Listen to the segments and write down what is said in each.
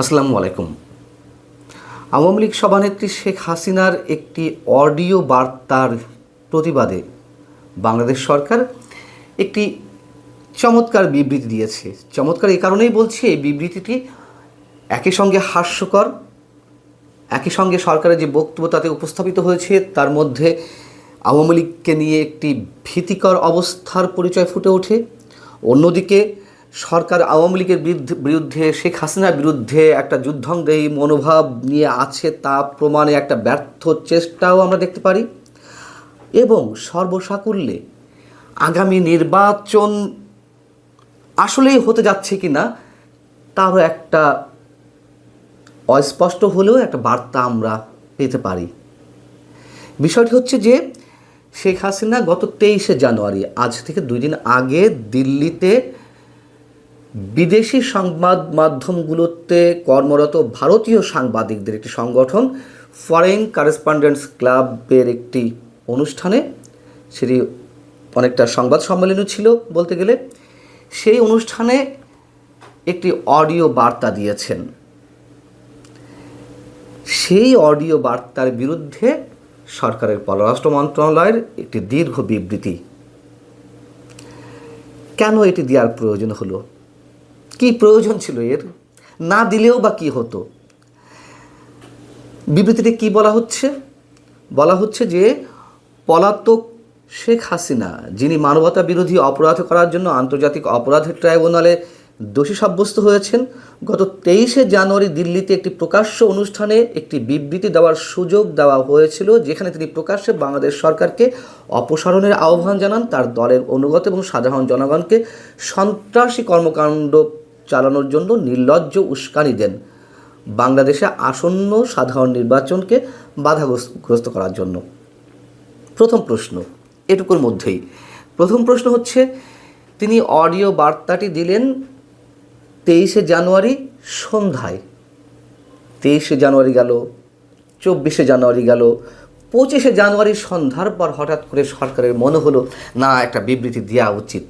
আসসালামু আলাইকুম। আওয়ামী লীগ সভানেত্রী শেখ হাসিনার একটি অডিও বার্তার প্রতিবাদে বাংলাদেশ সরকার একটি চমৎকার বিবৃতি দিয়েছে। চমৎকার এই কারণেই বলছি, এই বিবৃতিটি একই সঙ্গে হাস্যকর, একই সঙ্গে সরকারের যে বক্তব্য তাতে উপস্থাপিত হয়েছে, তার মধ্যে আওয়ামী লীগকে নিয়ে একটি ভীতিকর অবস্থার পরিচয় ফুটে ওঠে। অন্যদিকে সরকার আওয়ামী লীগের বিরুদ্ধে শেখ হাসিনার বিরুদ্ধে একটা যুদ্ধংদেহী মনোভাব নিয়ে আছে, তা প্রমাণে একটা ব্যর্থ চেষ্টাও আমরা দেখতে পারি। এবং সর্বসাকুল্যে আগামী নির্বাচন আসলেই হতে যাচ্ছে কি না তারও একটা অস্পষ্ট হলেও একটা বার্তা আমরা পেতে পারি। বিষয়টি হচ্ছে যে, শেখ হাসিনা গত তেইশে জানুয়ারি, আজ থেকে দুই দিন আগে দিল্লিতে বিদেশি সংবাদ মাধ্যমগুলোতে কর্মরত ভারতীয় সাংবাদিকদের একটি সংগঠন ফরেন কারেসপন্ডেন্টস ক্লাবের একটি অনুষ্ঠানে। সেটি অনেকটা সংবাদ সম্মেলনও ছিল বলতে গেলে। সেই অনুষ্ঠানে একটি অডিও বার্তা দিয়েছেন। সেই অডিও বার্তার বিরুদ্ধে সরকারের পররাষ্ট্র মন্ত্রণালয়ের একটি দীর্ঘ বিবৃতি। কেন এটি দেওয়ার প্রয়োজন হলো? কি প্রয়োজন ছিল এর? না দিলেও বা কি হতো? বিবৃতিতে কি বলা হচ্ছে? বলা হচ্ছে যে পলাতক শেখ হাসিনা, যিনি মানবতা বিরোধী অপরাধ করার জন্য আন্তর্জাতিক অপরাধ ট্রাইব্যুনালে দোষী সাব্যস্ত হয়েছেন, গত তেইশে জানুয়ারি দিল্লিতে একটি প্রকাশ্য অনুষ্ঠানে একটি বিবৃতি দেওয়ার সুযোগ দেওয়া হয়েছিল, যেখানে তিনি প্রকাশ্যে বাংলাদেশ সরকারকে অপসারণের আহ্বান জানান। তার দলের অনুগত এবং সাধারণ জনগণকে সন্ত্রাসী কর্মকাণ্ড চালানোর জন্য নির্লজ্জ উস্কানি দেন। বাংলাদেশে আসন্ন সাধারণ নির্বাচনকে বাধাগ্রস্ত করার জন্য। প্রথম প্রশ্ন, এটুকুর মধ্যেই। প্রথম প্রশ্ন হচ্ছে, তিনি অডিও বার্তাটি দিলেন তেইশে জানুয়ারি সন্ধ্যায়। তেইশে জানুয়ারি গেল, চব্বিশে জানুয়ারি গেল, পঁচিশে জানুয়ারি সন্ধ্যার পর হঠাৎ করে সরকারের মনে হলো, না, একটা বিবৃতি দেওয়া উচিত।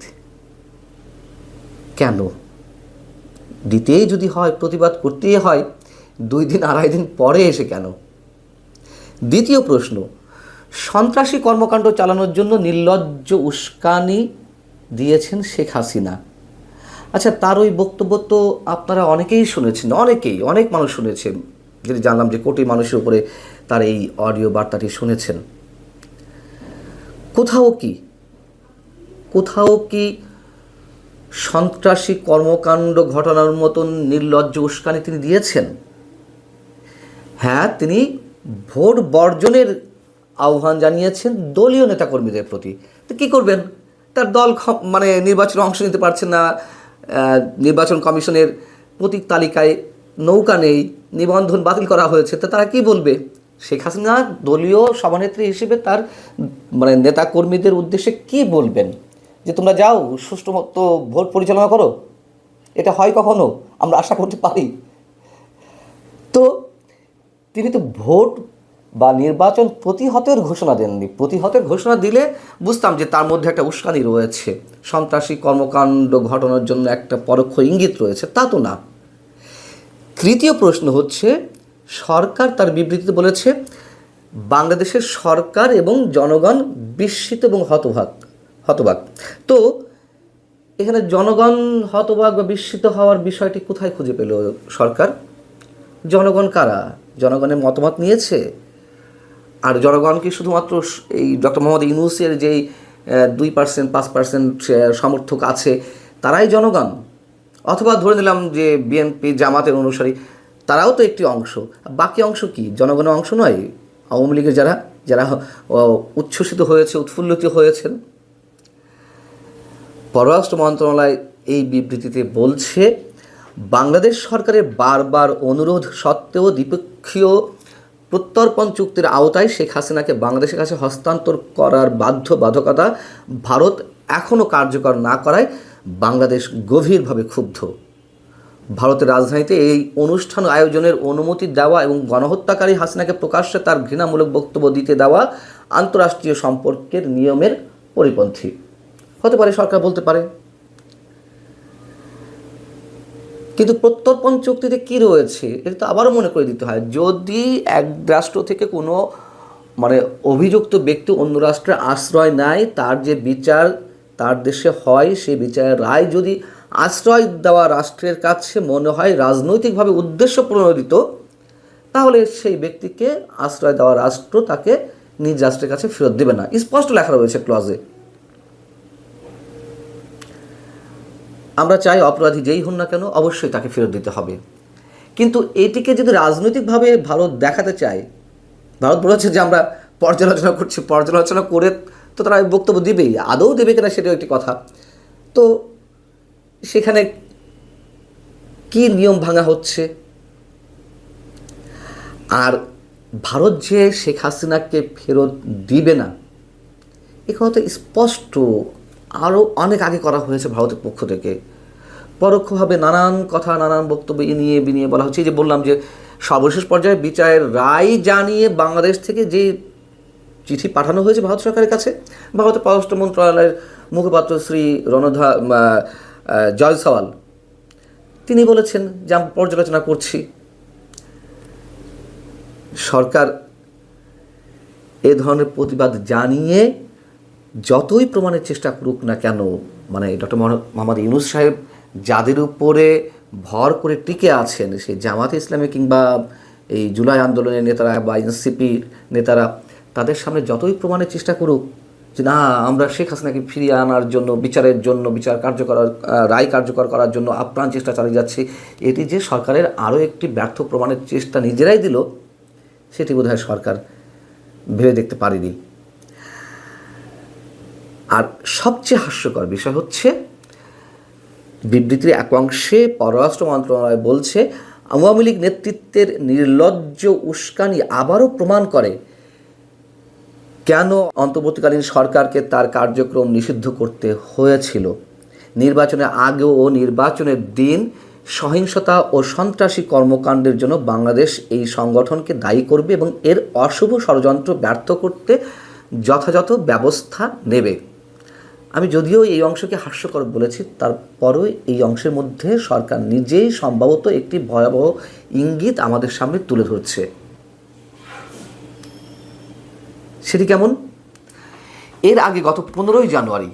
কেন? দিতেই যদি হয়, প্রতিবাদ করতেই হয়, দুই দিন, আড়াই দিন পরে এসে কেন? দ্বিতীয় প্রশ্ন, সন্ত্রাসী কর্মকাণ্ড চালানোর জন্য নির্লজ্জ উস্কানি দিয়েছেন শেখ হাসিনা। আচ্ছা তার ওই বক্তব্য তো আপনারা অনেকেই শুনেছেন, অনেকেই, অনেক মানুষ শুনেছেন। যদি জানলাম যে কোটি মানুষের উপরে তার এই অডিও বার্তাটি শুনেছেন। কোথাও কি কোথাও কি সন্ত্রাসী কর্মকাণ্ড ঘটানোর মতন নির্লজ্জ উস্কানি তিনি দিয়েছেন। হ্যাঁ তিনি ভোট বর্জনের আহ্বান জানিয়েছেন দলীয় নেতাকর্মীদের প্রতি। তো কী করবেন? তার দল মানে নির্বাচনে অংশ নিতে পারছে না। নির্বাচন কমিশনের প্রতীক তালিকায় নৌকা নেই, নিবন্ধন বাতিল করা হয়েছে। তো তারা কি বলবে? শেখ হাসিনা দলীয় সভানেত্রী হিসেবে তার মানে নেতাকর্মীদের উদ্দেশ্যে কি বলবেন? যে তোমরা যাও, সুষ্ঠু মতো ভোট পরিচালনা করো। এটা হয় কখনো? আমরা আশা করতে পারি। তো তিনি তো ভোট বা নির্বাচন প্রতিহতের ঘোষণা দেননি। প্রতিহতের ঘোষণা দিলে বুঝতাম যে তার মধ্যে একটা উস্কানি রয়েছে। সন্ত্রাসী কর্মকাণ্ড ঘটনার জন্য একটা পরোক্ষ ইঙ্গিত রয়েছে। তা তো না। তৃতীয় প্রশ্ন হচ্ছে, সরকার তার বিবৃতিতে বলেছে, বাংলাদেশের সরকার এবং জনগণ বিস্মিত এবং হতভাগ। হতবাক। তো এখানে জনগণ হতবাক বা বিস্মিত হওয়ার বিষয়টি কোথায় খুঁজে পেল সরকার? জনগণ কারা? জনগণের মতামত নিয়েছে? আর জনগণ কি শুধুমাত্র এই ডক্টর মোহাম্মদ ইউনুসের যেই দুই পার্সেন্ট পাঁচ পার্সেন্ট সমর্থক আছে, তারাই জনগণ? অথবা ধরে নিলাম যে বিএনপি জামাতের অনুসারী, তারাও তো একটি অংশ। বাকি অংশ কি? জনগণের অংশ নয়? আওয়ামী লীগের যারা যারা উচ্ছ্বসিত হয়েছে, উৎফুল্লিত হয়েছেন। পররাষ্ট্র মন্ত্রণালয় এই বিবৃতিতে বলছে, বাংলাদেশ সরকারের বারবার অনুরোধ সত্ত্বেও দ্বিপক্ষীয় প্রত্যর্পণ চুক্তির আওতায় শেখ হাসিনাকে বাংলাদেশের কাছে হস্তান্তর করার বাধ্য বাধকতা ভারত এখনও কার্যকর না করায় বাংলাদেশ গভীরভাবে ক্ষুব্ধ। ভারতের রাজধানীতে এই অনুষ্ঠান আয়োজনের অনুমতি দেওয়া এবং গণহত্যাকারী হাসিনাকে প্রকাশ্যে তার ঘৃণামূলক বক্তব্য দিতে দেওয়া আন্তঃরাষ্ট্রীয় সম্পর্কের নিয়মের পরিপন্থী। পারে সরকার বলতে পারে। কিন্তু প্রত্যর্পণ চুক্তিতে কি রয়েছে, এটা তো আবারও মনে করে দিতে হয়। যদি এক রাষ্ট্র থেকে কোনো মানে অভিযুক্ত ব্যক্তি অন্য রাষ্ট্রে আশ্রয় নেয়, তার যে বিচার তার দেশে হয় সেই বিচারের রায় যদি আশ্রয় দেওয়া রাষ্ট্রের কাছে মনে হয় রাজনৈতিকভাবে উদ্দেশ্য প্রণোদিত তাহলে সেই ব্যক্তিকে আশ্রয় দেওয়া রাষ্ট্র তাকে নিজ রাষ্ট্রের কাছে ফেরত দেবে না। স্পষ্ট লেখা রয়েছে ক্লজে আমরা চাই অপরাধী যেই হন না কেন অবশ্যই তাকে ফেরত দিতে হবে। কিন্তু এটিকে যদি রাজনৈতিকভাবে ভারত দেখাতে চায়, ভারত বলেছে যে আমরা পর্যালোচনা করছি, পর্যালোচনা করে তো তারা বক্তব্য দেবেই, আদৌ দেবে কিনা সেটাও একটি কথা। তো সেখানে কি নিয়ম ভাঙা হচ্ছে? আর ভারত যে শেখ হাসিনাকে ফেরত দিবে না, এ কথা স্পষ্ট। আরও অনেক আগে করা হয়েছে ভারতের পক্ষ থেকে। পরোক্ষভাবে নানান কথা, নানান বক্তব্য নিয়ে বিনিয়ে বলা হচ্ছে। যে বললাম যে, সর্বশেষ পর্যায়ে বিচারের রায় জানিয়ে বাংলাদেশ থেকে যে চিঠি পাঠানো হয়েছে ভারত সরকারের কাছে, ভারতের পররাষ্ট্র মন্ত্রণালয়ের মুখপাত্র শ্রী রণধা জয়সওয়াল, তিনি বলেছেন যে আমি পর্যালোচনা করছি। সরকার এ ধরনের প্রতিবাদ জানিয়ে যতই প্রমাণের চেষ্টা করুক না কেন মানে ডক্টর মোহাম্মদ ইউনুস সাহেব যাদের উপরে ভর করে টিকে আছেন, সেই জামাতে ইসলামী কিংবা এই জুলাই আন্দোলনের নেতারা বা এনসিপির নেতারা, তাদের সামনে যতই প্রমাণের চেষ্টা করুক যে না, আমরা শেখ হাসিনাকে ফিরিয়ে আনার জন্য, বিচারের জন্য, বিচার কার্যকর রায় কার্যকর করার জন্য আপ্রাণ চেষ্টা চালিয়ে যাচ্ছে, এটি যে সরকারের আরও একটি ব্যর্থ প্রমাণের চেষ্টা নিজেরাই দিল, সেটি বোধহয় সরকার ভেবে দেখতে পারেনি। আর সবচেয়ে হাস্যকর বিষয় হচ্ছে, বিবৃতির এক অংশে পররাষ্ট্র মন্ত্রণালয় বলছে, আওয়ামী লীগ নেতৃত্বের নির্লজ্জ উস্কানি আবারও প্রমাণ করে কেন অন্তর্বর্তীকালীন সরকারকে তার কার্যক্রম নিষিদ্ধ করতে হয়েছিল। নির্বাচনের আগে ও নির্বাচনের দিন সহিংসতা ও সন্ত্রাসী কর্মকাণ্ডের জন্য বাংলাদেশ এই সংগঠনকে দায়ী করবে এবং এর অশুভ ষড়যন্ত্র ব্যর্থ করতে যথাযথ ব্যবস্থা নেবে। আমি যদিও এই অংশকে হাস্যকর বলেছি, তারপরও এই অংশের মধ্যে সরকার নিজেই সম্ভবত একটি ভয়াবহ ইঙ্গিত আমাদের সামনে তুলে ধরছে। সেটি কেমন? এর আগে গত পনেরোই জানুয়ারি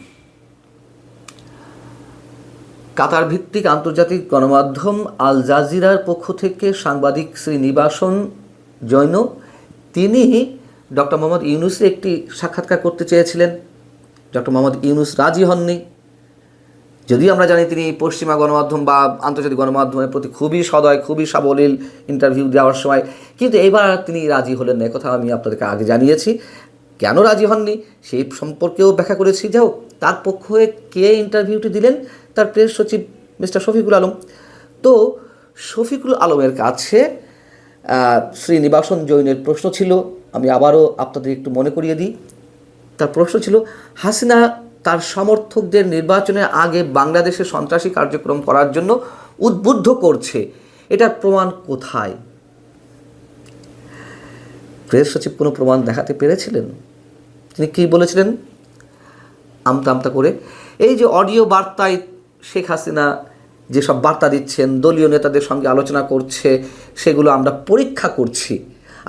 কাতার ভিত্তিক আন্তর্জাতিক গণমাধ্যম আল জাজিরার পক্ষ থেকে সাংবাদিক শ্রী নিবাসন জৈন, তিনি ডক্টর মোহাম্মদ ইউনুসে একটি সাক্ষাৎকার করতে চেয়েছিলেন। ডক্টর মোহাম্মদ ইউনুস রাজি হননি। যদিও আমরা জানি তিনি পশ্চিমা গণমাধ্যম বা আন্তর্জাতিক গণমাধ্যমের প্রতি খুবই সদয়, খুবই সাবলীল ইন্টারভিউ দেওয়ার সময়। কিন্তু এবার তিনি রাজি হলেন না কথা আমি আপনাদেরকে আগে জানিয়েছি। কেন রাজি হননি? সেই সম্পর্কেও ব্যাখ্যা করেছি। যাও তার পক্ষ হয়ে কে ইন্টারভিউটি দিলেন? তার প্রেস সচিব মিস্টার শফিকুল আলম। তো শফিকুল আলমের কাছে শ্রীনিবাসন জৈনের প্রশ্ন ছিল। আমি আবারও আপনাদের একটু মনে করিয়ে দিই। তার প্রশ্ন ছিল, হাসিনা তার সমর্থকদের নির্বাচনের আগে বাংলাদেশে সন্ত্রাসী কার্যক্রম করার জন্য উদ্বুদ্ধ করছে। এটার প্রমাণ কোথায়? প্রেস সচিব কোনো প্রমাণ দেখাতে পেরেছিলেন? তিনি কী বলেছিলেন? আমতা আমতা করে, এই যে অডিও বার্তায় শেখ হাসিনা যেসব বার্তা দিচ্ছেন, দলীয় নেতাদের সঙ্গে আলোচনা করছে, সেগুলো আমরা পরীক্ষা করছি।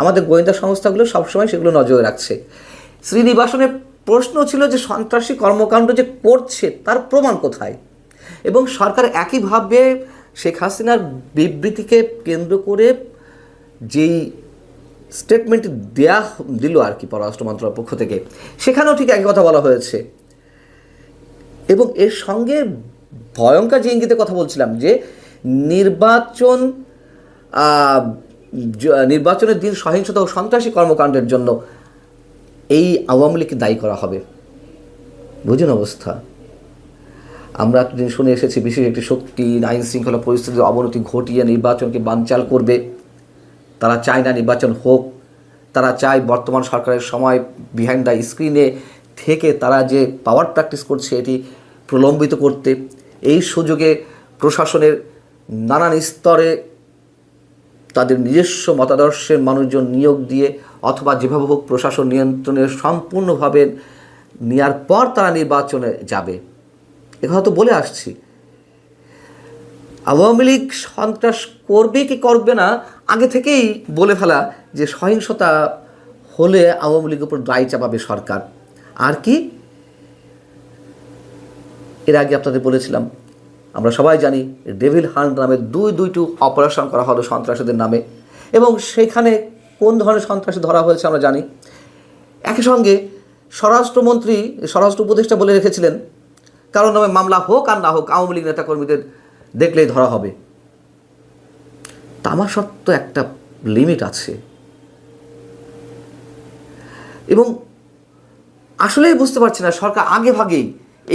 আমাদের গোয়েন্দা সংস্থাগুলো সবসময় সেগুলো নজরে রাখছে। শ্রীনিবাসনের প্রশ্ন ছিল যে সন্ত্রাসী কর্মকাণ্ড যে করছে তার প্রমাণ কোথায়? এবং সরকার একইভাবে শেখ হাসিনার বিবৃতিকে কেন্দ্র করে যেই স্টেটমেন্ট দেয়া দিল আর কি পররাষ্ট্র মন্ত্রণালয়ের পক্ষ থেকে, সেখানেও ঠিক একই কথা বলা হয়েছে। এবং এর সঙ্গে ভয়ঙ্কর যে ইঙ্গিতে কথা বলছিলাম যে নির্বাচন নির্বাচনের দিন সহিংসতা ও সন্ত্রাসী কর্মকাণ্ডের জন্য এই আওয়ামী লীগকে দায়ী করা হবে। বুঝুন অবস্থা? আমরা এতদিন শুনে এসেছি, বিশেষ একটি শক্তি, আইন শৃঙ্খলা পরিস্থিতির অবনতি ঘটিয়ে নির্বাচনকে বানচাল করবে। তারা চায় না নির্বাচন হোক। তারা চায় বর্তমান সরকারের সময় বিহাইন্ড দ্য স্ক্রিনে থেকে তারা যে পাওয়ার প্র্যাকটিস করছে, এটি প্রলম্বিত করতে। এই সুযোগে প্রশাসনের নানান স্তরে তাদের নিজস্ব মতাদর্শের মানুষজন নিয়োগ দিয়ে অথবা যেভাবে হোক প্রশাসন নিয়ন্ত্রণের সম্পূর্ণভাবে নেওয়ার পর তারা নির্বাচনে যাবে। কথা তো বলে আসছি। আওয়ামী লীগ সন্ত্রাস করবে কি করবে না, আগে থেকেই বলে ফেলা যে সহিংসতা হলে আওয়ামী লীগের উপর দায় চাপাবে সরকার। আর কি? এর আগে আপনাদের বলেছিলাম, আমরা সবাই জানি ডেভিল হান্ট নামে দুই দুইটি অপারেশন করা হলো সন্ত্রাসীদের নামে। এবং সেখানে কোন ধরনের সন্ত্রাসী ধরা হয়েছে আমরা জানি। একই সঙ্গে স্বরাষ্ট্রমন্ত্রী, স্বরাষ্ট্র উপদেষ্টা বলে রেখেছিলেন কারণ নামে মামলা হোক আর না হোক আওয়ামী লীগ নেতাকর্মীদের দেখলেই ধরা হবে। তামা সত্ত্ব একটা লিমিট আছে। এবং আসলেই বুঝতে পারছি না, সরকার আগে ভাগেই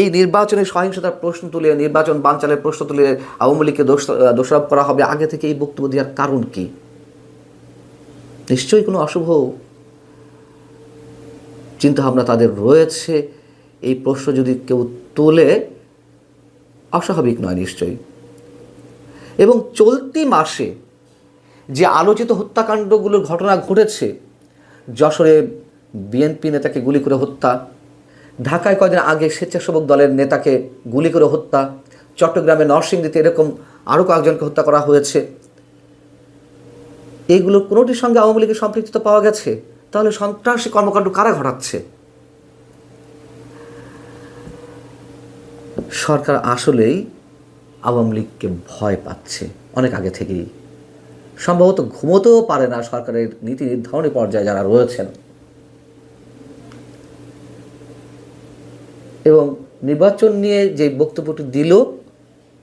এই নির্বাচনে সহিংসতার প্রশ্ন তুলে, নির্বাচন বানচালের প্রশ্ন তুলে আওয়ামী লীগকে দোষ, দোষারোপ করা হবে। আগে থেকে এই বক্তব্য দেওয়ার কারণ কি? নিশ্চয়ই কোনো অশুভ চিন্তাভাবনা তাদের রয়েছে। এই প্রশ্ন যদি কেউ তোলে, অস্বাভাবিক নয় নিশ্চয়ই। এবং চলতি মাসে যে আলোচিত হত্যাকাণ্ডগুলোর ঘটনা ঘটেছে, যশোরে বিএনপি নেতাকে গুলি করে হত্যা, ঢাকায় কয়দিন আগে স্বেচ্ছাসেবক দলের নেতাকে গুলি করে হত্যা চট্টগ্রামে নরসিংদীতে এরকম আরও কয়েকজনকে হত্যা করা হয়েছে এইগুলোর কোনোটির সঙ্গে আওয়ামী লীগের সম্পৃক্ততা পাওয়া গেছে? তাহলে সন্ত্রাসী কর্মকাণ্ড কারা ঘটাচ্ছে? সরকার আসলেই আওয়ামী লীগকে ভয় পাচ্ছে অনেক আগে থেকেই। সম্ভবত ঘুমোতেও পারে না সরকারের নীতি নির্ধারণী পর্যায়ে যারা রয়েছেন। এবং নির্বাচন নিয়ে যে বক্তব্যটি দিল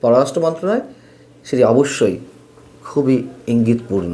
পররাষ্ট্র মন্ত্রণালয়, সেটি অবশ্যই খুবই ইঙ্গিতপূর্ণ।